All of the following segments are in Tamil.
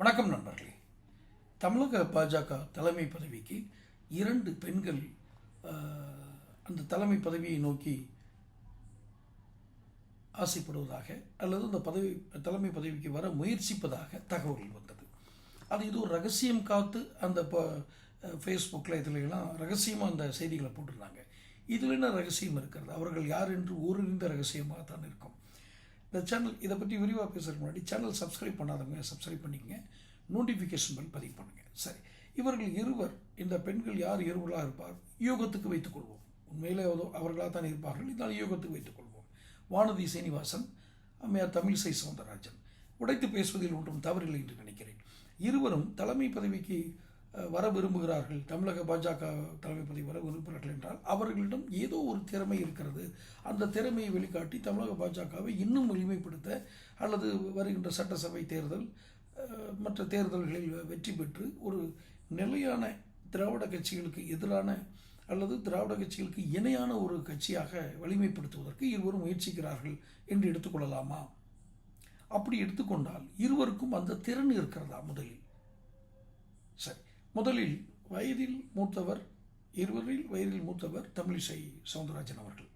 வணக்கம் நண்பர்களே. தமிழக பாஜக தலைமை பதவிக்கு இரண்டு பெண்கள் அந்த தலைமை பதவியை நோக்கி ஆசைப்படுவதாக அல்லது அந்த பதவி தலைமை பதவிக்கு வர முயற்சிப்பதாக தகவல்கள் வந்தது. அது இது ஒரு ரகசியம் காத்து அந்த இப்போ ஃபேஸ்புக்கில் இதுல ரகசியமாக அந்த செய்திகளை போட்டிருந்தாங்க. இதில் என்ன ரகசியம் இருக்கிறது? அவர்கள் யார் என்று ஊரறிந்த ரகசியமாக தான் இருக்கும். இந்த சேனல் இதை பற்றி விரிவாக பேசுறதுக்கு முன்னாடி சேனல் சப்ஸ்கிரைப் பண்ணாதவங்க சப்ஸ்கிரைப் பண்ணிக்கங்க. நோட்டிஃபிகேஷன் பெல் பதிவு பண்ணுங்கள் சரி. இவர்கள் இருவர் இந்த பெண்கள் யார் இருவர்களாக இருப்பார் யோகத்துக்கு வைத்துக்கொள்வோம் உண்மையிலே அவர்களாக தான் இருப்பார்கள். இதனால் யோகத்துக்கு வைத்துக்கொள்வோம் வானதி சீனிவாசன் அம்மையார் தமிழிசை சவுந்தரராஜன். உடைத்து பேசுவதில் ஒன்றும் தவறில்லை என்று நினைக்கிறேன். இருவரும் தலைமை பதவிக்கு வர விரும்புகிறார்கள். தமிழக பாஜக தலைமை பதவி வர விரும்புகிறார்கள் என்றால் அவர்களிடம் ஏதோ ஒரு திறமை இருக்கிறது. அந்த திறமையை வெளிக்காட்டி தமிழக பாஜகவை இன்னும் வலிமைப்படுத்த அல்லது வருகின்ற சட்டசபை தேர்தல் மற்ற தேர்தல்களில் வெற்றி பெற்று ஒரு நிலையான திராவிட கட்சிகளுக்கு எதிரான அல்லது திராவிட கட்சிகளுக்கு இணையான ஒரு கட்சியாக வலிமைப்படுத்துவதற்கு இருவரும் முயற்சிக்கிறார்கள் என்று எடுத்துக்கொள்ளலாமா அப்படி எடுத்துக்கொண்டால் இருவருக்கும் அந்த திறன் இருக்கிறதா முதலில்? சரி. முதலில் வயதில் மூத்தவர் இருவரில் வயதில் மூத்தவர் தமிழிசை சவுந்தரராஜன் அவர்கள்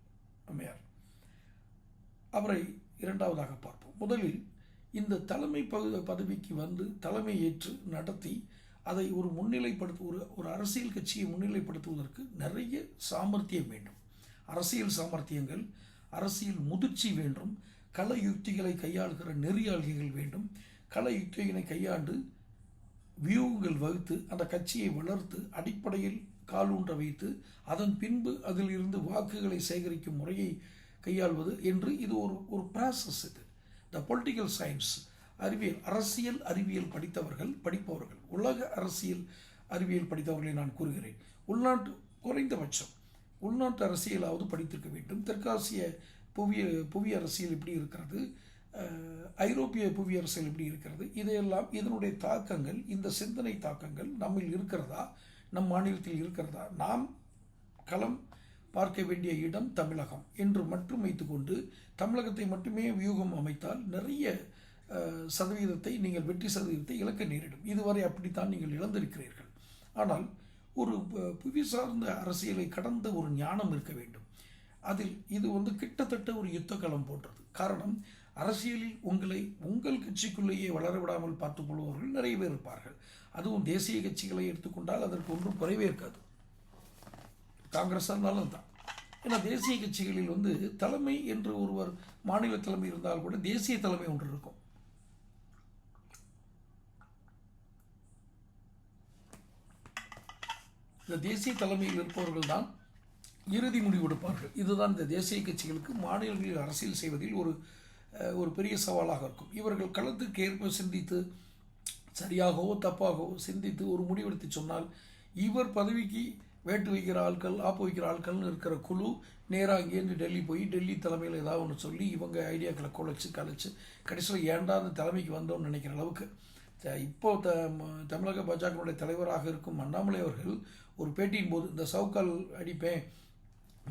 அம்மையார். அவரை இரண்டாவதாக பார்ப்போம். முதலில் இந்த தலைமை பகு பதவிக்கு வந்து தலைமை ஏற்று நடத்தி அதை ஒரு முன்னிலைப்படுத்த ஒரு ஒரு அரசியல் கட்சியை முன்னிலைப்படுத்துவதற்கு நிறைய சாமர்த்தியம் வேண்டும். அரசியல் சாமர்த்தியங்கள் அரசியல் முதிர்ச்சி வேண்டும். கலை யுக்திகளை கையாளுகிற நெறியாள்கைகள் வேண்டும். கலை யுக்திகளை கையாண்டு வியூகங்கள் வகுத்து அந்த கட்சியை வளர்த்து அடிப்படையில் காலூன்ற வைத்து அதன் பின்பு அதில் இருந்து வாக்குகளை சேகரிக்கும் முறையை கையாள்வது என்று இது ஒரு ஒரு ப்ராசஸ் இது. த பொலிட்டிக்கல் சயின்ஸ் அறிவியல் அரசியல் அறிவியல் படித்தவர்கள் படிப்பவர்கள் உலக அரசியல் அறிவியல் படித்தவர்களை நான் கூறுகிறேன். உள்நாட்டு குறைந்தபட்சம் உள்நாட்டு அரசியலாவது படித்திருக்க வேண்டும். தெற்காசிய புவிய புவி அரசியல் எப்படி இருக்கிறது? ஐரோப்பிய புவியரசில் எப்படி இருக்கிறது? இதையெல்லாம் இதனுடைய தாக்கங்கள் இந்த சிந்தனை தாக்கங்கள் நம்மில் இருக்கிறதா? நம் மாநிலத்தில் இருக்கிறதா? நாம் களம் பார்க்க வேண்டிய இடம் தமிழகம் என்று மட்டும் வைத்துக்கொண்டு தமிழகத்தை மட்டுமே வியூகம் அமைத்தால் நிறைய சதவீதத்தை நீங்கள் வெற்றி சதவீதத்தை இழக்க நேரிடும். இதுவரை அப்படித்தான் நீங்கள் இழந்திருக்கிறீர்கள். ஆனால் ஒரு புவி சார்ந்த அரசியலை கடந்த ஒரு ஞானம் இருக்க வேண்டும். அதில் இது வந்து கிட்டத்தட்ட ஒரு யுத்த களம் போன்றது. காரணம் அரசியலில் உங்களை உங்கள் கட்சிக்குள்ளேயே வளர விடாமல் பார்த்துக் கொள்பவர்கள் நிறைய பேர் இருப்பார்கள். அதுவும் தேசிய கட்சிகளை எடுத்துக்கொண்டால் அதற்கு ஒன்றும் குறைவே இருக்காது. காங்கிரஸாக இருந்தாலும் தான். ஏன்னா தேசிய கட்சிகளில் வந்து தலைமை என்று ஒருவர் மாநில தலைமை இருந்தால் கூட தேசிய தலைமை ஒன்று இருக்கும். இந்த தேசிய தலைமையில் இருப்பவர்கள் தான் இறுதி முடிவெடுப்பார்கள் இதுதான் இந்த தேசிய கட்சிகளுக்கு மாநிலங்களில் அரசியல் செய்வதில் ஒரு ஒரு பெரிய சவாலாக இருக்கும். இவர்கள் களத்துக்கு ஏற்ப சிந்தித்து சரியாகவோ தப்பாகவோ சிந்தித்து ஒரு முடிவெடுத்து சொன்னால் இவர் பதவிக்கு வேட்டு வைக்கிற ஆட்கள் ஆப்பு வைக்கிற ஆட்கள்னு இருக்கிற குழு நேராக இங்கேருந்து டெல்லி போய் டெல்லி தலைமையில் ஏதாவது ஒன்று சொல்லி இவங்க ஐடியாக்களை குலைச்சு கலைச்சு கடைசியில் ஏன்டா அந்த தலைமைக்கு வந்தோம்னு நினைக்கிற அளவுக்கு இப்போ த தமிழக பாஜகவுடைய தலைவராக இருக்கும் அண்ணாமலை அவர்கள் ஒரு பேட்டியின் போது இந்த சவுக்கால் அடிப்பேன்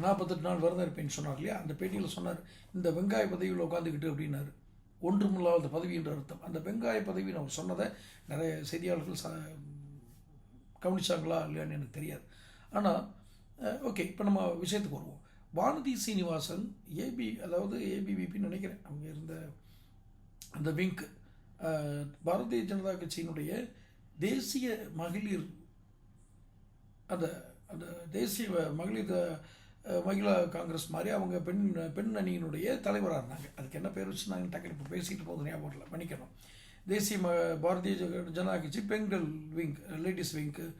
நாற்பத்தெட்டு நாள் விரதம் இருப்பேன்னு சொன்னார் இல்லையா? அந்த பேட்டியில் சொன்னார் இந்த வெங்காய பதவியில் உட்காந்துக்கிட்டு அப்படின்னாரு. ஒன்றுமில்லாத பதவி என்ற அர்த்தம். அந்த வெங்காய பதவின்னு அவர் சொன்னதை நிறைய செய்தியாளர்கள் ச கவனிச்சாங்களா இல்லையான்னு எனக்கு தெரியாது. ஆனால் ஓகே இப்போ நம்ம விஷயத்துக்கு வருவோம். வானதி சீனிவாசன் ஏபி அதாவது ஏபிவிபின்னு நினைக்கிறேன் அவங்க இருந்த அந்த விங்க் பாரதிய ஜனதா கட்சியினுடைய தேசிய மகளிர் அந்த அந்த தேசிய மகளிர் மகிழா காங்கிரஸ் மாதிரி அவங்க பெண் பெண் அணியினுடைய தலைவராக இருந்தாங்க. அதுக்கு என்ன பேர் வச்சுருந்தாங்க டக்குனு இப்போ பேசிட்டு போகுது ஞாபகம் இல்லை மன்னிக்கணும். தேசிய ம பாரதிய ஜன- ஜனதா கட்சி பெண்கள் விங்க் லேடிஸ் விங்க்கு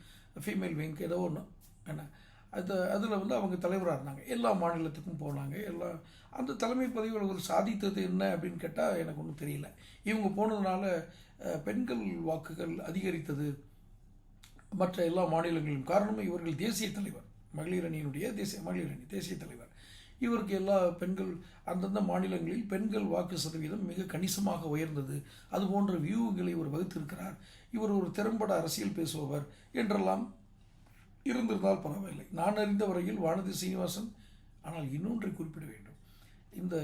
ஃபீமேல் விங்க் ஏதோ ஒன்று என்ன? அது அதில் வந்து அவங்க தலைவராக இருந்தாங்க. எல்லா மாநிலத்துக்கும் போனாங்க. எல்லா அந்த தலைமை பதவியில் ஒரு சாதித்தது என்ன அப்படின்னு கேட்டால் எனக்கு ஒன்றும் தெரியல. இவங்க போனதுனால பெண்கள் வாக்குகள் அதிகரித்தது. மற்ற எல்லா மாநிலங்களிலும். காரணம் இவர்கள் தேசிய தலைவர். மகளிர் அணியினுடைய தேசிய மகளிர் அணி தேசிய தலைவர். இவருக்கு எல்லா பெண்கள் அந்தந்த மாநிலங்களில் பெண்கள் வாக்கு சதவீதம் மிக கணிசமாக உயர்ந்தது. அது போன்ற வியூகங்களை இவர் வகுத்திருக்கிறார். இவர் ஒரு திறம்பட அரசியல் பேசுபவர் என்றெல்லாம் இருந்திருந்தால் பரவாயில்லை. நான் அறிந்த வரையில் வானதி சீனிவாசன் ஆனால் இன்னொன்றை குறிப்பிட வேண்டும். இந்த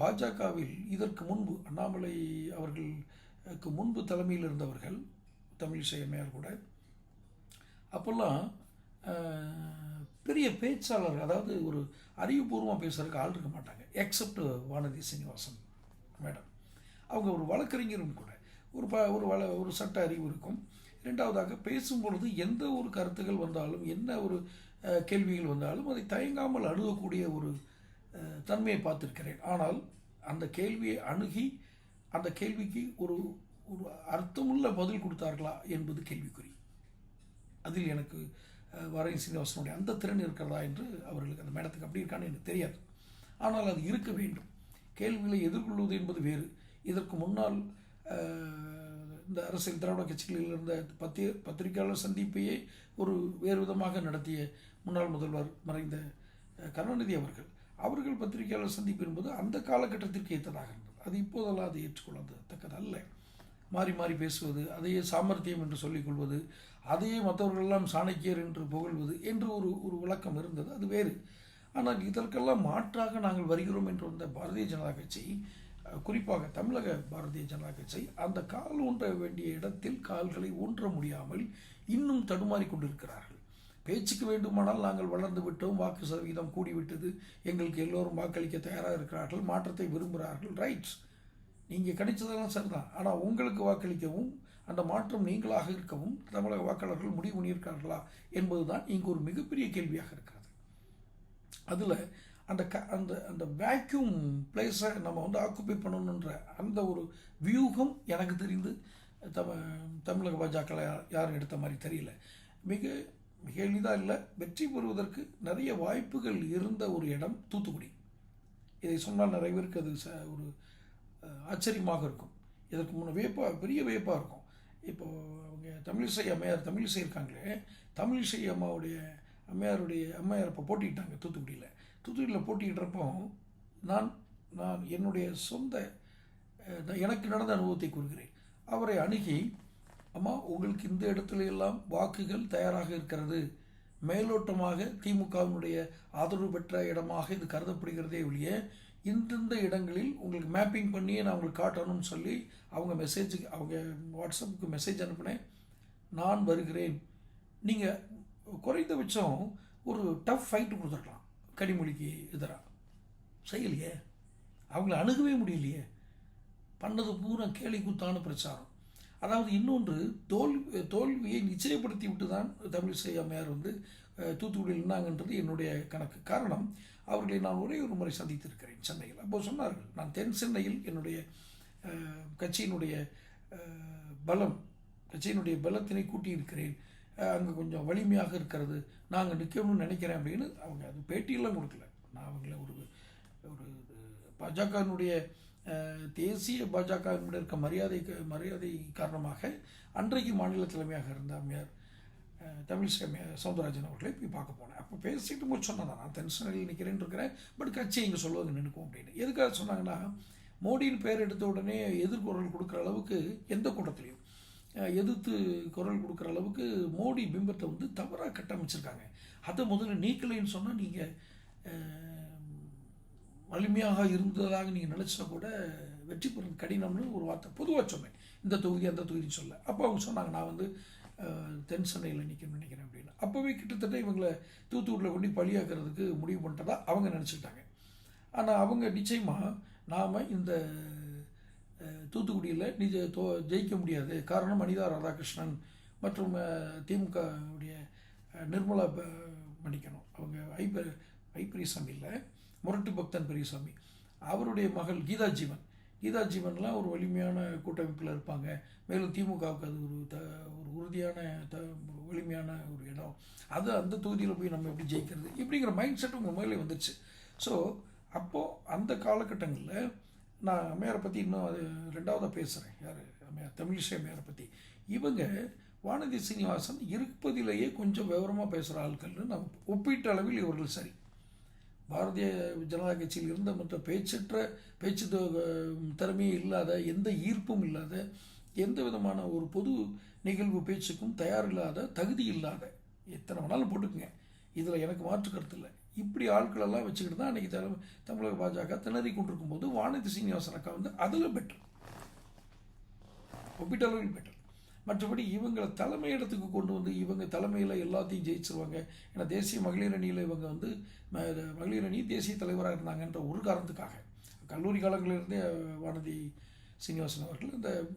பாஜகவில் இதற்கு முன்பு அண்ணாமலை அவர்களுக்கு முன்பு தலைமையில் இருந்தவர்கள் தமிழிசை அம்மையார் கூட அப்போல்லாம் பெரிய பேச்சாளர் அதாவது ஒரு அறிவுபூர்வமாக பேசுகிறதுக்கு ஆள் இருக்க மாட்டாங்க. Except Vanathi Srinivasan madam. அவங்க ஒரு வழக்கறிஞரும் கூட. ஒரு ப ஒரு வள ஒரு சட்ட அறிவு இருக்கும். ரெண்டாவதாக பேசும் பொழுது எந்த ஒரு கருத்துகள் வந்தாலும் என்ன ஒரு கேள்விகள் வந்தாலும் அதை தயங்காமல் அணுகக்கூடிய ஒரு தன்மையை பார்த்துருக்கிறேன். ஆனால் அந்த கேள்வியை அணுகி அந்த கேள்விக்கு ஒரு ஒரு அர்த்தமுள்ள பதில் கொடுத்தார்களா என்பது கேள்விக்குறி. அதில் எனக்கு வரையும் சீனிவாசனுடைய அந்த திறன் இருக்கிறதா என்று அவர்களுக்கு அந்த மேடத்துக்கு அப்படி இருக்கான்னு எனக்கு தெரியாது. ஆனால் அது இருக்க வேண்டும். கேள்விகளை எதிர்கொள்வது என்பது வேறு. இதற்கு முன்னால் இந்த அரசியல் திராவிட கட்சிகளில் இருந்த பத்திய பத்திரிகையாளர் சந்திப்பையே ஒரு வேறு விதமாக நடத்திய முன்னாள் முதல்வர் மறைந்த கருணாநிதி அவர்கள். அவர்கள் பத்திரிகையாளர் சந்திப்பு என்பது அந்த காலகட்டத்திற்கு ஏற்றதாக இருந்தது. அது இப்போதெல்லாம் அது ஏற்றுக்கொள்ளத்தக்கது அல்ல மாறி மாறி பேசுவது அதையே சாமர்த்தியம் என்று சொல்லிக்கொள்வது அதையே மற்றவர்களெல்லாம் சாணக்கியர் என்று புகழ்வது என்று ஒரு ஒரு விளக்கம் இருந்தது. அது வேறு. ஆனால் இதற்கெல்லாம் மாற்றாக நாங்கள் வருகிறோம் என்று வந்த பாரதிய ஜனதா கட்சி குறிப்பாக தமிழக பாரதிய ஜனதா கட்சி அந்த கால் ஊன்ற வேண்டிய இடத்தில் கால்களை ஊன்ற முடியாமல் இன்னும் தடுமாறி கொண்டிருக்கிறார்கள். பேச்சுக்கு வேண்டுமானால் நாங்கள் வளர்ந்து விட்டோம் வாக்கு சதவீதம் கூடிவிட்டது எங்களுக்கு எல்லோரும் வாக்களிக்க தயாராக இருக்கிறார்கள் மாற்றத்தை விரும்புகிறார்கள். ரைட்ஸ் நீங்கள் கிடைச்சதெல்லாம் சரிதான். ஆனால் உங்களுக்கு வாக்களிக்கவும் அந்த மாற்றம் நீங்களாக இருக்கவும் தமிழக வாக்காளர்கள் முடிவு பண்ணியிருக்கார்களா என்பது தான் இங்கு ஒரு மிகப்பெரிய கேள்வியாக இருக்கிறது. அதில் அந்த க அந்த அந்த வேக்யூம் பிளேஸை நம்ம வந்து ஆக்குப்பை பண்ணணுன்ற அந்த ஒரு வியூகம் எனக்கு தெரிந்து தம தமிழக பாஜக யாரும் எடுத்த மாதிரி தெரியல. மிக மிக எளிதாக இல்லை. வெற்றி பெறுவதற்கு நிறைய வாய்ப்புகள் இருந்த ஒரு இடம் தூத்துக்குடி. இதை சொன்னால் நிறைய பேருக்கு அது ச ஒரு ஆச்சரியமாக இருக்கும். இதற்கு முன்ன வியப்பாக பெரிய வியப்பாக இருக்கும். இப்போ அவங்க தமிழிசை அம்மையார் தமிழிசை இருக்காங்களே தமிழிசை அம்மாவுடைய அம்மையாருடைய அம்மையார் இப்போ போட்டிக்கிட்டாங்க தூத்துக்குடியில். தூத்துக்குடியில் போட்டிக்கிட்டப்போ நான் நான் என்னுடைய சொந்த எனக்கு நடந்த அனுபவத்தை கூறுகிறேன். அவரை அணுகி அம்மா உங்களுக்கு இந்த இடத்துல எல்லாம் வாக்குகள் தயாராக இருக்கிறது. மேலோட்டமாக திமுகவினுடைய ஆதரவு பெற்ற இடமாக இது கருதப்படுகிறதே ஒழிய இந்தந்த இடங்களில் உங்களுக்கு மேப்பிங் பண்ணியே நான் உங்களுக்கு காட்டணும்னு சொல்லி அவங்க மெசேஜுக்கு அவங்க வாட்ஸ்அப்புக்கு மெசேஜ் அனுப்பினேன். நான் வருகிறேன். நீங்கள் குறைந்தபட்சம் ஒரு டஃப் ஃபைட்டு கொடுத்துருக்கலாம். கனிமொழிக்கு எதிராக செய்யலையே. அவங்கள அணுகவே முடியலையே. பண்ணது பூரா கேலி கூத்தான பிரச்சாரம். அதாவது இன்னொன்று தோல்வி தோல்வியை நிச்சயப்படுத்தி விட்டு தான் தமிழிசை அம்மையார் வந்து தூத்துக்குடியில் இருந்தாங்கன்றது என்னுடைய கணக்கு. காரணம் அவர்களை நான் ஒரே ஒரு முறை சந்தித்திருக்கிறேன் சென்னையில். அப்போ சொன்னார்கள் நான் தென் சென்னையில் என்னுடைய கட்சியினுடைய பலம் கட்சியினுடைய பலத்தினை கூட்டியிருக்கிறேன். அங்கே கொஞ்சம் வலிமையாக இருக்கிறது. நாங்கள் நிற்கணும்னு நினைக்கிறேன் அப்படின்னு அவங்க அது பேட்டியெல்லாம் கொடுக்கல. நான் அவங்கள ஒரு ஒரு பாஜகவினுடைய தேசிய பாஜக இருக்க மரியாதை மரியாதை காரணமாக அன்றைக்கு மாநில தலைமையாக இருந்த அம்மையார் தமிழ் தமிழிசை அம்மையார் சவுந்தரராஜன் அவர்களை போய் பார்க்க போனேன். அப்போ பேசிட்டு போய் சொன்னேன் நான் தென்சனையில் நிற்கிறேன்னு இருக்கிறேன். பட் கட்சி இங்கே சொல்லுவாங்க நினைக்கும் அப்படின்னு. எதுக்காக சொன்னாங்கன்னா மோடியின் பேர் எடுத்த உடனே எதிர்குரல் கொடுக்குற அளவுக்கு எந்த கூட்டத்திலையும் எதிர்த்து குரல் கொடுக்குற அளவுக்கு மோடி பிம்பத்தை வந்து தவறாக கட்டமைச்சிருக்காங்க. அதை முதல்ல நீக்கலைன்னு சொன்னால் நீங்கள் வலிமையாக இருந்ததாக நீங்கள் நினச்சா கூட வெற்றி பெறுறது கடினம்னு ஒரு வார்த்தை பொதுவாக சொன்னேன். இந்த தொகுதி அந்த தொகுதின்னு சொல்ல. அப்போ அவங்க சொன்னாங்க நான் வந்து தென் சென்னையில் நிற்கணும்னு நினைக்கிறேன் அப்படின்னு. அப்போவே கிட்டத்தட்ட இவங்களை தூத்துக்குடியில் கொண்டு பழியாக்குறதுக்கு முடிவு பண்ணிட்டதா அவங்க நினச்சிக்கிட்டாங்க ஆனால் அவங்க நிச்சயமாக நாம் இந்த தூத்துக்குடியில் நிஜ தோ ஜெயிக்க முடியாது. காரணம் அனிதா ராதாகிருஷ்ணன் மற்றும் திமுக திமுகவுடைய நிர்மலா ப- மன்னிக்கணும். அவங்க ஐப ஐ பெரியசாமி இல்லை முரட்டு பக்தன் பெரியசாமி. அவருடைய மகள் கீதா ஜீவன். கீதா ஜீவன்லாம் ஒரு வலிமையான கூட்டமைப்பில் இருப்பாங்க. மேலும் திமுகவுக்கு அது ஒரு த ஒரு உறுதியான த வலிமையான ஒரு இடம். அது அந்த தொகுதியில் போய் நம்ம எப்படி ஜெயிக்கிறது இப்படிங்கிற மைண்ட் செட் உங்கள் மேலே வந்துச்சு ஸோ அப்போது அந்த காலகட்டங்களில் நான் அம்மையாரை பற்றி இன்னும் அது ரெண்டாவதாக பேசுகிறேன் யார்? அம்மையார் தமிழிசை அம்மையாரை பற்றி இவங்க வானதி சீனிவாசன் இருப்பதிலேயே கொஞ்சம் விவரமாக பேசுகிற ஆட்கள்னு நம்ம ஒப்பீட்டு அளவில் இவர்கள் சரி. பாரதிய ஜனதா கட்சியில் இருந்த மற்ற பேச்சற்ற பேச்சு த- திறமையே இல்லாத எந்த ஈர்ப்பும் இல்லாத எந்த விதமான ஒரு பொது நிகழ்வு பேச்சுக்கும் தயார் இல்லாத தகுதி இல்லாத எத்தனை வேணாலும் போட்டுக்குங்க. இதில் எனக்கு மாற்று கருத்து இல்லை. இப்படி ஆட்களெல்லாம் வச்சுக்கிட்டு தான் அன்றைக்கி தலை தமிழக பாஜக திணறி கொண்டிருக்கும் போது வானதி சீனிவாசன் அக்கா வந்து அதில் பெட்ரு ஒப்பீட்டளவில் பெட்டர் மற்றபடி இவங்களை தலைமையிடத்துக்கு கொண்டு வந்து இவங்க தலைமையில் எல்லாத்தையும் ஜெயிச்சிருவாங்க. ஏன்னா தேசிய மகளிர் அணியில் இவங்க வந்து மகளிர் அணி தேசிய தலைவராக இருந்தாங்கன்ற ஒரு காரணத்துக்காக. கல்லூரி காலங்களிலிருந்தே வானதி சீனிவாசன் அவர்கள் இந்த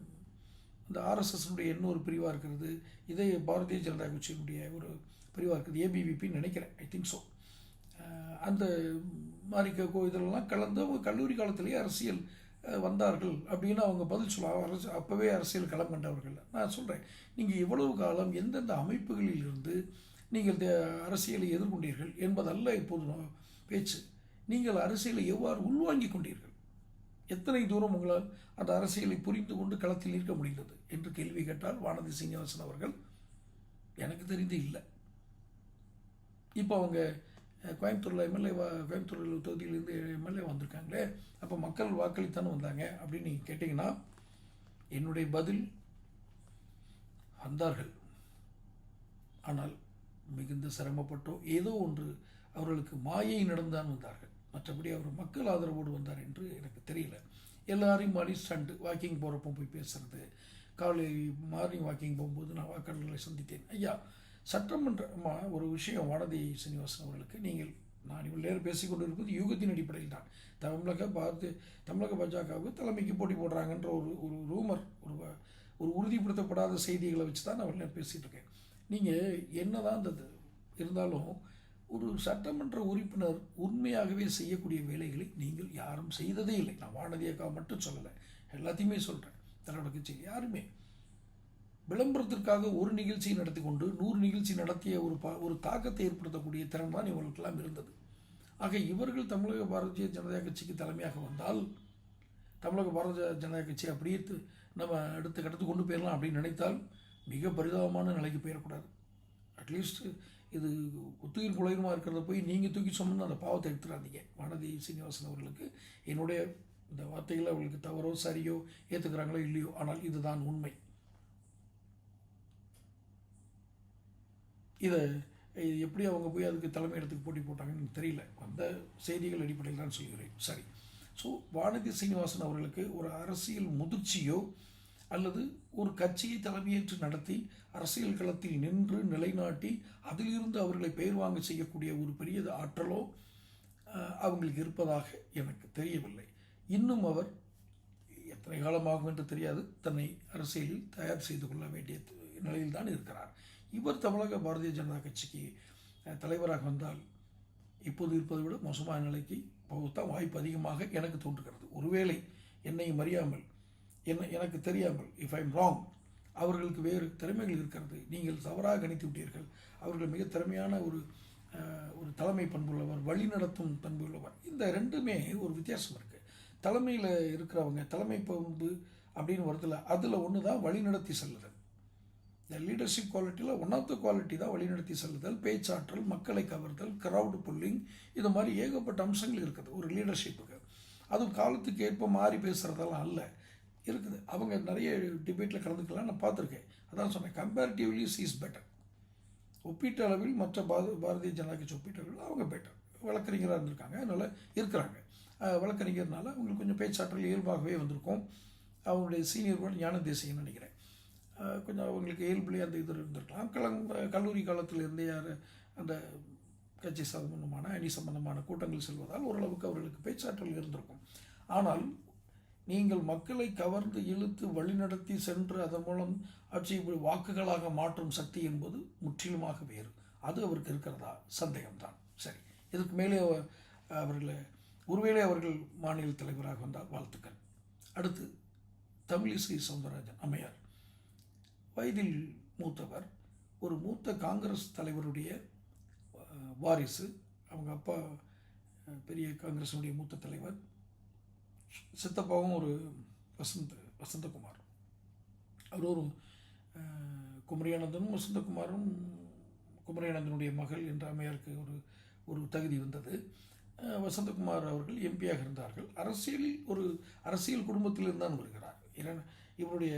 இந்த ஆர்எஸ்எஸ்னுடைய இன்னொரு பிரிவாக இருக்கிறது. இதே பாரதிய ஜனதா கட்சியினுடைய ஒரு பிரிவாக இருக்குது. ஏபிவிபின்னு நினைக்கிறேன். ஐ திங்க் ஸோ அந்த மாதிரி க- கோ- இதெல்லாம் கலந்து அவங்க கல்லூரி காலத்திலேயே அரசியல் வந்தார்கள் அப்படின்னு அவங்க பதில் சொல்ல அரசு அப்போவே அரசியல் களம் கண்டவர்கள். நான் சொல்கிறேன் நீங்கள் இவ்வளவு காலம் எந்தெந்த அமைப்புகளில் இருந்து நீங்கள் அரசியலை எதிர்கொண்டீர்கள் என்பதல்ல இப்போது பேச்சு. நீங்கள் அரசியலை எவ்வாறு உள்வாங்கி கொண்டீர்கள்? எத்தனை தூரம் உங்களால் அந்த அரசியலை புரிந்து கொண்டு களத்தில் இருக்க முடிந்தது? என்று கேள்வி கேட்டால் வானதி சீனிவாசன் அவர்கள். எனக்கு தெரிந்து இல்லை. இப்போ அவங்க கோயம்புத்தூரில் எம்எல்ஏ கோயம்புத்தூர் தொகுதியிலேருந்து எம்எல்ஏ வந்திருக்காங்களே அப்போ மக்கள் வாக்களித்தானே வந்தாங்க அப்படின்னு நீங்கள் கேட்டிங்கன்னா என்னுடைய பதில் வந்தார்கள். ஆனால் மிகுந்த சிரமப்பட்டோ ஏதோ ஒன்று அவர்களுக்கு மாயை நடந்தான் வந்தார்கள். மற்றபடி அவர் மக்கள் ஆதரவோடு வந்தார் என்று எனக்கு தெரியல. எல்லாரையும் மாதிரி ஸ்டண்ட் வாக்கிங் போகிறப்போ போய் பேசுறது காலை மார்னிங் வாக்கிங் போகும்போது நான் வாக்காளர்களை சந்தித்தேன். ஐயா சட்டமன்றமா ஒரு விஷயம் வானதி சீனிவாசன் அவர்களுக்கு நீங்கள் நான் இவ்வளவு நேரம் பேசிக்கொண்டு இருப்பது யூகத்தின் அடிப்படையில் தான். தமிழக பார்த்து தமிழக பாஜகவுக்கு தலைமைக்கு போட்டி போடுறாங்கன்ற ஒரு ஒரு ரூமர் ஒரு ஒரு உறுதிப்படுத்தப்படாத செய்திகளை வச்சு தான் நான் இவ்வளவு நேரம் பேசிகிட்டு இருக்கேன். நீங்கள் என்னதான் அந்த இது இருந்தாலும் ஒரு சட்டமன்ற உறுப்பினர் உண்மையாகவே செய்யக்கூடிய வேலைகளை நீங்கள் யாரும் செய்ததே இல்லை. நான் வானதி அக்கா மட்டும் சொல்லலை எல்லாத்தையுமே சொல்கிறேன் தன்னோட கட்சியில் யாருமே விளம்பரத்திற்காக ஒரு நிகழ்ச்சியை நடத்தி கொண்டு நூறு நிகழ்ச்சி நடத்திய ஒரு பா ஒரு தாக்கத்தை ஏற்படுத்தக்கூடிய திறன் தான் இவர்களுக்கெல்லாம் இருந்தது. ஆக இவர்கள் தமிழக பாரதிய ஜனதா கட்சிக்கு தலைமையாக வந்தால் தமிழக பாரதிய ஜனதா கட்சி அப்படியே நம்ம அடுத்த கட்டத்துக்கு கொண்டு போயிடலாம் அப்படின்னு நினைத்தால் மிக பரிதாபமான நிலைக்கு போயிடக்கூடாது அட்லீஸ்ட் இது ஒத்துயிர் குலையுமா இருக்கிறத போய் நீங்கள் தூக்கி சொன்னா அந்த பாவத்தை எடுத்துடாதீங்க. வானதி சீனிவாசன் அவர்களுக்கு என்னுடைய இந்த வார்த்தைகளை அவர்களுக்கு தவறோ சரியோ ஏற்றுக்கிறாங்களோ இல்லையோ ஆனால் இதுதான் உண்மை. இதை இது எப்படி அவங்க போய் அதுக்கு தலைமை இடத்துக்கு போட்டி போட்டாங்கன்னு எனக்கு தெரியல. அந்த செய்திகள் அடிப்படையில் தான் சொல்கிறேன். சரி. ஸோ வானதி சீனிவாசன் அவர்களுக்கு ஒரு அரசியல் முதிர்ச்சியோ அல்லது ஒரு கட்சியை தலைமையேற்று நடத்தி அரசியல் களத்தில் நின்று நிலைநாட்டி அதிலிருந்து அவர்களை பெயர் வாங்க செய்யக்கூடிய ஒரு பெரிய ஆற்றலோ அவங்களுக்கு இருப்பதாக எனக்கு தெரியவில்லை. இன்னும் அவர் எத்தனை காலமாகும் என்று தெரியாது. தன்னை அரசியலில் தயார் செய்து கொள்ள வேண்டிய நிலையில் தான் இருக்கிறார். இவர் தமிழக பாரதிய ஜனதா கட்சிக்கு தலைவராக வந்தால் இப்போது இருப்பதை விட மோசமான நிலைக்கு போகத்தான் வாய்ப்பு அதிகமாக எனக்கு தோன்றுகிறது. ஒருவேளை என்னையும் அறியாமல் என்ன எனக்கு தெரியாமல் இஃப் ஐம் ராங் அவர்களுக்கு வேறு திறமைகள் இருக்கிறது. நீங்கள் தவறாக கணித்து விட்டீர்கள். அவர்கள் மிக திறமையான ஒரு ஒரு தலைமை பண்புள்ளவர் வழிநடத்தும் பண்புள்ளவர். இந்த ரெண்டுமே ஒரு வித்தியாசம் இருக்குது தலைமையில் இருக்கிறவங்க தலைமை பண்பு அப்படின்னு வருதுல அதில் ஒன்று தான் வழிநடத்தி செல்லுதல் இந்த லீடர்ஷிப் குவாலிட்டியில் ஒன் ஆஃப் த குவாலிட்டி தான் வழிநடத்தி செல்லுதல் பேச்சாற்றல் மக்களை கவர்தல் crowd புல்லிங் இது மாதிரி ஏகப்பட்ட அம்சங்கள் இருக்குது ஒரு லீடர்ஷிப்புக்கு அதுவும் காலத்துக்கு ஏற்ப மாறி பேசுகிறதெல்லாம் அல்ல. இருக்குது. அவங்க நிறைய டிபேட்டில் கலந்துக்கலாம் நான் பார்த்துருக்கேன். அதான் சொன்னேன் கம்பேரிட்டிவ்லி சீஸ் பெட்டர் ஒப்பீட்டு அளவில் மற்ற பார பாரதிய ஜனதா கட்சி ஒப்பீட்டு அளவில் அவங்க பெட்டர் வழக்கறிஞராக இருந்திருக்காங்க அதனால் இருக்கிறாங்க. வழக்கறிஞர்னால அவங்களுக்கு கொஞ்சம் பேச்சாற்றல் இயல்பாகவே வந்திருக்கும். அவங்களுடைய சீனியர் கூட ஞான தேசியன்னு நினைக்கிறேன். கொஞ்சம் அவங்களுக்கு இயல்புலேயே அந்த இது இருந்திருக்கலாம். கலங் கல்லூரி காலத்தில் இருந்தே யார் அந்த கட்சி சம்பந்தமான அணி சம்பந்தமான கூட்டங்கள் செல்வதால் ஓரளவுக்கு அவர்களுக்கு பேச்சாற்றல் இருந்திருக்கும். ஆனால் நீங்கள் மக்களை கவர்ந்து இழுத்து வழிநடத்தி சென்று அதன் மூலம் ஆட்சியை வாக்குகளாக மாற்றும் சக்தி என்பது முற்றிலுமாக வேறு. அது அவருக்கு இருக்கிறதா? சந்தேகம்தான். சரி. இதுக்கு மேலே அவர்களை ஒருவேளை அவர்கள் மாநில தலைவராக வந்தால் வாழ்த்துக்கள். அடுத்து தமிழிசை சவுந்தரராஜன் அம்மையார். வயதில் மூத்தவர் ஒரு மூத்த காங்கிரஸ் தலைவருடைய வாரிசு அவங்க அப்பா பெரிய காங்கிரஸினுடைய மூத்த தலைவர் சித்தப்பாவும் ஒரு வசந்த் வசந்தகுமார். அவர் ஒரு குமரியானந்தனும் வசந்தகுமாரும் குமரியானந்தனுடைய மகள் என்ற அம்மையாருக்கு ஒரு ஒரு தகுதி வந்தது வசந்தகுமார் அவர்கள் எம்பியாக இருந்தார்கள். அரசியலில் ஒரு அரசியல் குடும்பத்திலிருந்து தான் வருகிறார். ஏன்னா இவருடைய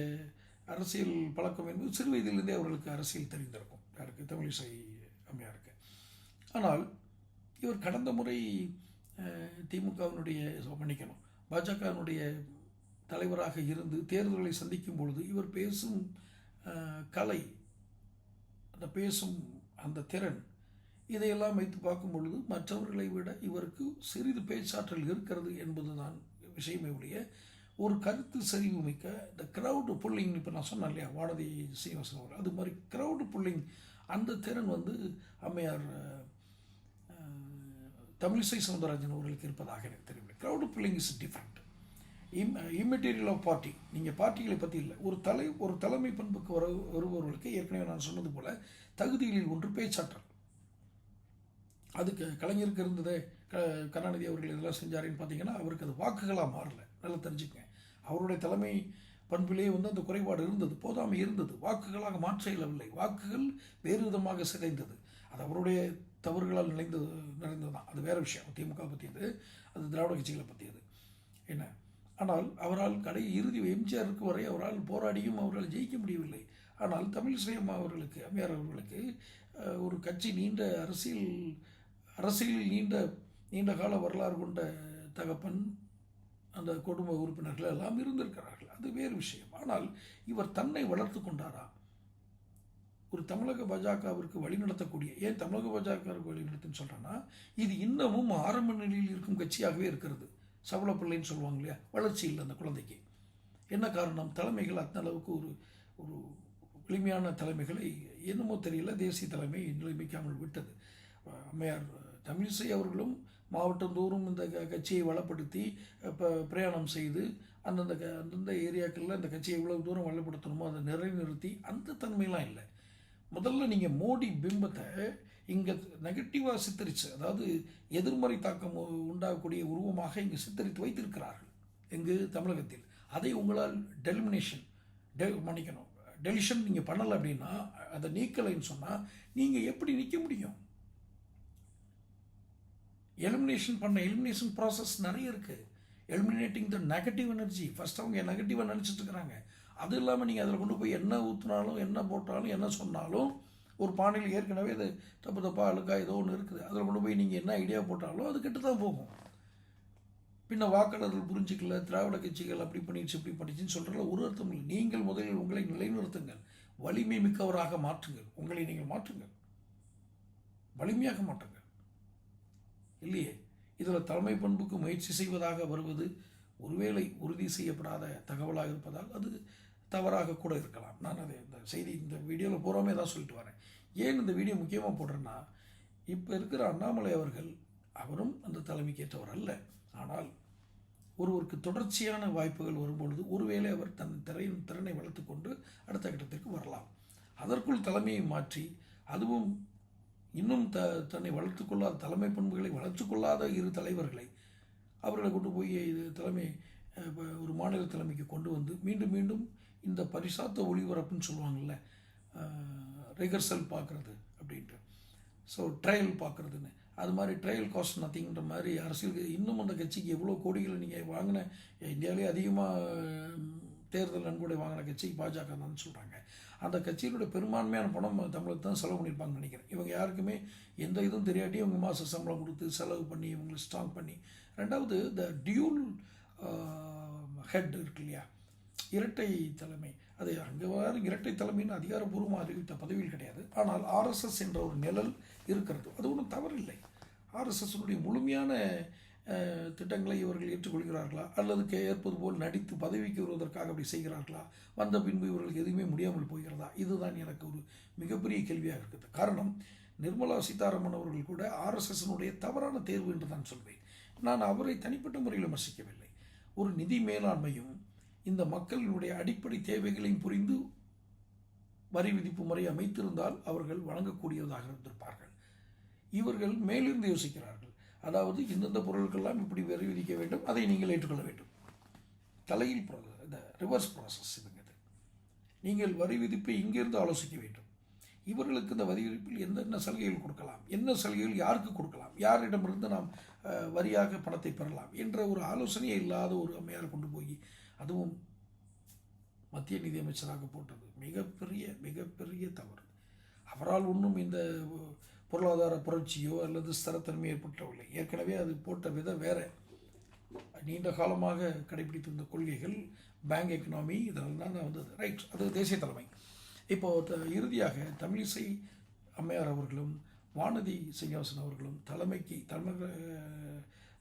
அரசியல் பழக்கம் என்பது சிறு வயதிலிருந்தே அவர்களுக்கு அரசியல் தெரிந்திருக்கும். யாருக்கு? தமிழிசை அம்மையாருக்கு. ஆனால் இவர் கடந்த முறை திமுகவினுடைய மன்னிக்கணும். பாஜகவினுடைய தலைவராக இருந்து தேர்தல்களை சந்திக்கும் பொழுது இவர் பேசும் கலை அந்த பேசும் அந்த திறன் இதையெல்லாம் வைத்து பார்க்கும் பொழுது மற்றவர்களை விட இவருக்கு சிறிது பேச்சாற்றல் இருக்கிறது என்பதுதான் விஷயமே ஒழிய ஒரு கருத்து சரிவு மிக்க இந்த க்ரௌடு புல்லிங் இப்போ நான் சொன்னேன் இல்லையா வானதி சீனிவாசன் அவர் அது மாதிரி க்ரௌடு புல்லிங் அந்த திறன் வந்து அம்மையார் தமிழிசை சவுந்தரராஜன் அவர்களுக்கு இருப்பதாக எனக்கு தெரியும் க்ரௌடு புல்லிங் இஸ் டிஃப்ரெண்ட் இம் இம்மெட்டீரியல் ஆஃப் பார்ட்டி நீங்கள் பார்ட்டிகளை பற்றி இல்லை. ஒரு தலை ஒரு தலைமை பண்புக்கு வர வருபவர்களுக்கு ஏற்கனவே நான் சொன்னது போல் தகுதிகளில் ஒன்று பேச்சாற்றல். அதுக்கு கலைஞருக்கு இருந்ததே க கருணாநிதி அவர்கள் இதெல்லாம் செஞ்சாருன்னு பார்த்தீங்கன்னா அவருக்கு அது வாக்குகளாக மாறல. நல்லா தெரிஞ்சுக்கங்க. அவருடைய தலைமை பண்பிலே வந்து அந்த குறைபாடு இருந்தது போதாமை இருந்தது. வாக்குகளாக மாற்ற இயலவில்லை. வாக்குகள் வேறு விதமாக சிதைந்தது. அது அவருடைய தவறுகளால் நினைந்தது நிறைந்தது தான் அது வேற விஷயம். திமுக பற்றியது அது திராவிட கட்சிகளை பற்றியது என்ன? ஆனால் அவரால் கடை இறுதி எம்ஜிஆருக்கு வரை அவரால் போராடியும் அவரால் ஜெயிக்க முடியவில்லை. ஆனால் தமிழிசை அம்மா அவர்களுக்கு அம்மையார் அவர்களுக்கு ஒரு கட்சி நீண்ட அரசியல் அரசியலில் நீண்ட நீண்ட கால வரலாறு கொண்ட தகப்பன் அந்த குடும்ப உறுப்பினர்கள் எல்லாம் இருந்திருக்கிறார்கள். அது வேறு விஷயம். ஆனால் இவர் தன்னை வளர்த்து கொண்டாரா? ஒரு தமிழக பாஜகவிற்கு வழிநடத்தக்கூடிய ஏன் தமிழக பாஜகவிற்கு வழிநடத்துன்னு சொல்கிறேன்னா இது இன்னமும் ஆரம்ப நிலையில் இருக்கும் கட்சியாகவே இருக்கிறது. சபல பிள்ளைன்னு சொல்லுவாங்க இல்லையா? வளர்ச்சி இல்லை அந்த குழந்தைக்கு. என்ன காரணம்? தலைமைகள் அந்த அளவுக்கு ஒரு ஒரு எளிமையான தலைமைகளை என்னமோ தெரியல தேசிய தலைமை நிலைமைக்காமல் விட்டது. அம்மையார் தமிழிசை அவர்களும் மாவட்டந்தோறும் இந்த க- கட்சியை வளப்படுத்தி இப்போ பிரயாணம் செய்து அந்தந்த க அந்தந்த ஏரியாக்களில் இந்த கட்சியை எவ்வளவு தூரம் வளப்படுத்தணுமோ அதை நிறைநிறுத்தி அந்த தன்மையெல்லாம் இல்லை. முதல்ல நீங்கள் மோடி பிம்பத்தை இங்கே நெகட்டிவாக சித்தரித்து அதாவது எதிர்மறை தாக்கம் உண்டாகக்கூடிய உருவமாக இங்கே சித்தரித்து வைத்திருக்கிறார்கள் எங்கு? தமிழகத்தில். அதை உங்களால் டெலிமினேஷன் டெ மன்னிக்கணும் டெலிஷன் நீங்கள் பண்ணலை அப்படின்னா அதை நீக்கலைன்னு சொன்னால் நீங்கள் எப்படி நிற்க முடியும்? எலிமினேஷன் பண்ண எலிமினேஷன் ப்ராசஸ் நிறைய இருக்குது eliminating the negative energy first அவங்க நெகட்டிவாக நினச்சிட்டு இருக்கிறாங்க அது இல்லாமல் நீங்கள் அதில் கொண்டு போய் என்ன ஊற்றினாலும் என்ன போட்டாலும் என்ன சொன்னாலும் ஒரு பானையில் ஏற்கனவே அது தப்பு தப்பாக அழுக்கா ஏதோ ஒன்று இருக்குது. அதில் கொண்டு போய் நீங்கள் என்ன ஐடியா போட்டாலும் அது கெட்டு தான் போகும். பின்ன வாக்காளர்கள் புரிஞ்சிக்கல திராவிட கட்சிகள் அப்படி பண்ணிடுச்சு இப்படி பண்ணிச்சுன்னு சொல்கிறதுல ஒரு அர்த்தம் இல்லை. நீங்கள் முதலில் உங்களை நிலைநிறுத்துங்கள். வலிமை மிக்கவராக மாற்றுங்கள். உங்களை நீங்கள் மாற்றுங்கள். வலிமையாக மாற்றுங்கள். இல்லையே? இதில் தலைமை பண்புக்கு முயற்சி செய்வதாக வருவது ஒருவேளை உறுதி செய்யப்படாத தகவலாக இருப்பதால் அது தவறாக கூட இருக்கலாம். நான் அதை இந்த செய்தி இந்த வீடியோவில் பூராமே தான் சொல்லிட்டு வரேன். ஏன் இந்த வீடியோ முக்கியமாக போடுறேன்னா இப்போ இருக்கிற அண்ணாமலை அவர்கள் அவரும் அந்த தலைமைக்கு ஏற்றவர் அல்ல. ஆனால் ஒருவருக்கு தொடர்ச்சியான வாய்ப்புகள் வரும்பொழுது ஒருவேளை அவர் தன் திறன் திறனை வளர்த்துக்கொண்டு அடுத்த கட்டத்திற்கு வரலாம். அதற்குள் தலைமையை மாற்றி அதுவும் இன்னும் த தன்னை வளர்த்து கொள்ளாத தலைமை பண்புகளை வளர்த்து கொள்ளாத இரு தலைவர்களை அவர்களை கொண்டு போய் இது தலைமை ஒரு மாநில தலைமைக்கு கொண்டு வந்து மீண்டும் மீண்டும் இந்த பரிசாத்த ஒளிபரப்புன்னு சொல்லுவாங்கள்ல ரிகர்சல் பார்க்குறது அப்படின்ட்டு. ஸோ ட்ரையல் பார்க்குறதுன்னு. அது மாதிரி ட்ரையல் காஸ்ட் நத்திங்கிற மாதிரி அரசியல் இன்னும் அந்த கட்சிக்கு எவ்வளோ கோடிகளை நீங்கள் வாங்கின இந்தியாவிலே அதிகமாக தேர்தல் நன்கொடை வாங்கின கட்சி பாஜக தான் சொல்கிறாங்க அந்த கட்சியினுடைய பெரும்பான்மையான பணம் தமிழகத்தை தான் செலவு பண்ணியிருப்பாங்கன்னு நினைக்கிறேன். இவங்க யாருக்குமே எந்த இதுவும் தெரியாட்டி இவங்க மாத சம்பளம் கொடுத்து செலவு பண்ணி இவங்களை ஸ்ட்ராங் பண்ணி. ரெண்டாவது த டியூல் ஹெட் இருக்கு இல்லையா? இரட்டை தலைமை. அது அங்கே வேறு இரட்டை தலைமைன்னு அதிகாரப்பூர்வமாக அறிவித்த பதவியில் கிடையாது. ஆனால் ஆர்எஸ்எஸ் என்ற ஒரு நிழல் இருக்கிறது. அது ஒன்றும் தவறில்லை. ஆர்எஸ்எஸ்னுடைய முழுமையான திட்டங்களை இவர்கள் ஏற்றுக்கொள்கிறார்களா? அல்லது ஏற்பது போல் நடித்து பதவிக்கு வருவதற்காக அப்படி செய்கிறார்களா? வந்த பின்பு இவர்களுக்கு எதுவுமே முடியாமல் போகிறதா? இதுதான் எனக்கு ஒரு மிகப்பெரிய கேள்வியாக இருக்குது. காரணம் நிர்மலா சீதாராமன் அவர்கள் கூட ஆர்எஸ்எஸ்னுடைய தவறான தேர்வு என்று தான் சொல்வேன். நான் அவரை தனிப்பட்ட முறையில் விமர்சிக்கவில்லை. ஒரு நிதி மேலாண்மையும் இந்த மக்களினுடைய அடிப்படை தேவைகளையும் புரிந்து வரி விதிப்பு முறை அமைத்திருந்தால் அவர்கள் வழங்கக்கூடியதாக இருந்திருப்பார்கள். இவர்கள் மேலிருந்து யோசிக்கிறார்கள். அதாவது இந்தந்த பொருட்கள்லாம் இப்படி வரி விதிக்க வேண்டும் அதை நீங்கள் ஏற்றுக்கொள்ள வேண்டும். தலையில் இந்த ரிவர்ஸ் ப்ராசஸ் இதுங்கிறது. நீங்கள் வரி விதிப்பை இங்கிருந்து ஆலோசிக்க வேண்டும். இவர்களுக்கு இந்த வரி விதிப்பில் என்னென்ன சலுகைகள் கொடுக்கலாம் என்ன சலுகைகள் யாருக்கு கொடுக்கலாம் யாரிடமிருந்து நாம் வரியாக பணத்தை பெறலாம் என்ற ஒரு ஆலோசனையே இல்லாத ஒரு அம்மையார் கொண்டு போய் அதுவும் மத்திய நிதியமைச்சராக போட்டது மிகப்பெரிய மிகப்பெரிய தவறு. அவரால் ஒன்றும் இந்த பொருளாதார புரட்சியோ அல்லது ஸ்திரத்தன்மை ஏற்பட்டவில்லை. ஏற்கனவே அது போட்ட விதம் வேற. நீண்ட காலமாக கடைபிடித்து வந்த கொள்கைகள் பேங்க் எக்கனாமி இதெல்லாம் தான் வந்தது. ரைட் அது தேசிய தலைமை. இப்போ த- இறுதியாக தமிழிசை அம்மையார் அவர்களும் வானதி சீனிவாசன் அவர்களும் தலைமைக்கு தமிழக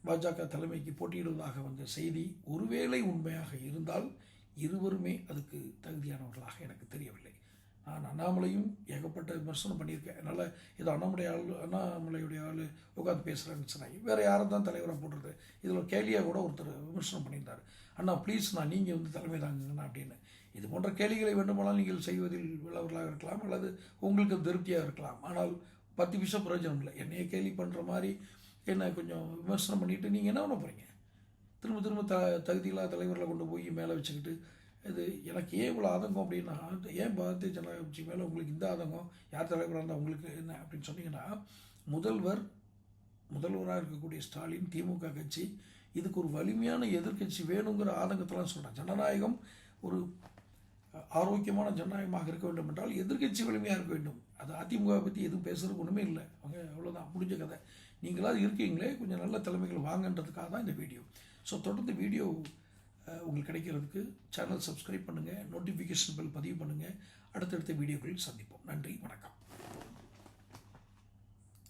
பாஜக தலைமைக்கு போட்டியிடுவதாக வந்த செய்தி ஒருவேளை உண்மையாக இருந்தால் இருவருமே அதுக்கு தகுதியானவர்களாக எனக்கு தெரியவில்லை. நான் அண்ணாமலையும் ஏகப்பட்ட விமர்சனம் பண்ணியிருக்கேன். அதனால் இது அண்ணாமலை ஆள் அண்ணாமலையுடைய ஆள் உட்காந்து பேசுகிறாங்கன்னு சொன்னாங்க. வேறு யாரும் தான் தலைவராக போடுறது இதில் கேலியாக கூட ஒருத்தர் விமர்சனம் பண்ணியிருந்தார். அண்ணா ப்ளீஸ் நான் நீங்கள் வந்து தலைமை தாங்குங்கண்ணா அப்படின்னு. இது போன்ற கேலிகளை வேண்டுமானால் நீங்கள் செய்வதில் உள்ளவர்களாக இருக்கலாம் அல்லது உங்களுக்கு திருப்தியாக இருக்கலாம். ஆனால் பத்து விஷயம் பிரயோஜனம் இல்லை. என்னையே கேலி பண்ணுற மாதிரி என்ன கொஞ்சம் விமர்சனம் பண்ணிவிட்டு நீங்கள் என்ன பண்ண போகிறீங்க திரும்ப திரும்ப த தகுதியில்லா தலைவர்களை கொண்டு போய் மேலே வச்சுக்கிட்டு இது எனக்கு ஏன் இவ்வளோ ஆதங்கம் அப்படின்னா ஏன் பாரதிய ஜனதா கட்சி மேலே உங்களுக்கு இந்த ஆதங்கம் யார் தலைவராக இருந்தால் உங்களுக்கு என்ன அப்படின்னு சொன்னீங்கன்னா முதல்வர் முதல்வராக இருக்கக்கூடிய ஸ்டாலின் திமுக கட்சி இதுக்கு ஒரு வலிமையான எதிர்க்கட்சி வேணுங்கிற ஆதங்கத்தெல்லாம் சொல்கிறேன் ஜனநாயகம் ஒரு ஆரோக்கியமான ஜனநாயகமாக இருக்க வேண்டும் என்றால் எதிர்க்கட்சி வலிமையாக இருக்க வேண்டும். அது அதிமுக பற்றி எதுவும் பேசுகிறதுக்கு ஒன்றுமே இல்லை. அவங்க அவ்வளோதான் முடிஞ்ச கதை. நீங்களாவது இருக்கீங்களே கொஞ்சம் நல்ல தலைமைகள் வாங்கன்றதுக்காக தான் இந்த வீடியோ. ஸோ தொடர்ந்து வீடியோ உங்களுக்கு கிடைக்கிறதுக்கு சேனல் சப்ஸ்கிரைப் பண்ணுங்கள் நோட்டிஃபிகேஷன் பெல் பதிவு பண்ணுங்கள் அடுத்தடுத்த வீடியோக்களில் சந்திப்போம். நன்றி வணக்கம்.